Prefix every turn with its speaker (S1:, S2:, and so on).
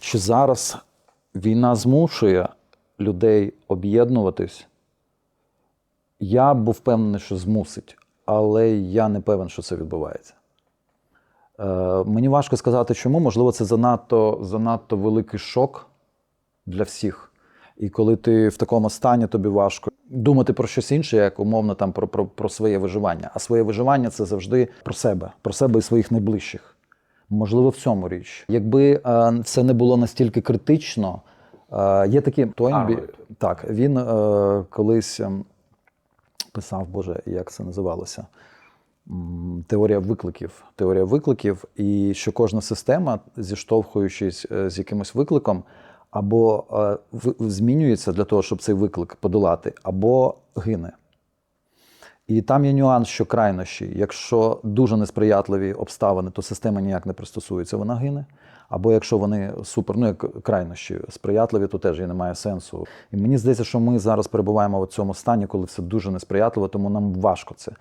S1: Чи зараз війна змушує людей об'єднуватись? Я був впевнений, що змусить, але я не певен, що це відбувається. Е, мені важко сказати, чому. Можливо, це занадто, занадто великий шок для всіх. І коли ти в такому стані, тобі важко думати про щось інше, як умовно там про, про, про своє виживання. А своє виживання це завжди про себе, про себе і своїх найближчих. Можливо, в цьому річ. Якби е, це не було настільки критично, е, є такі Тойнбі, так, він е, колись ем, писав, Боже, як це називалося? Теорія викликів. Теорія викликів, і що кожна система, зіштовхуючись з якимось викликом, або е, в- змінюється для того, щоб цей виклик подолати, або гине. І там є нюанс, що крайнощі. Якщо дуже несприятливі обставини, то система ніяк не пристосується, вона гине. Або якщо вони супер, ну як крайнощі сприятливі, то теж і немає сенсу. І мені здається, що ми зараз перебуваємо в цьому стані, коли все дуже несприятливо, тому нам важко це.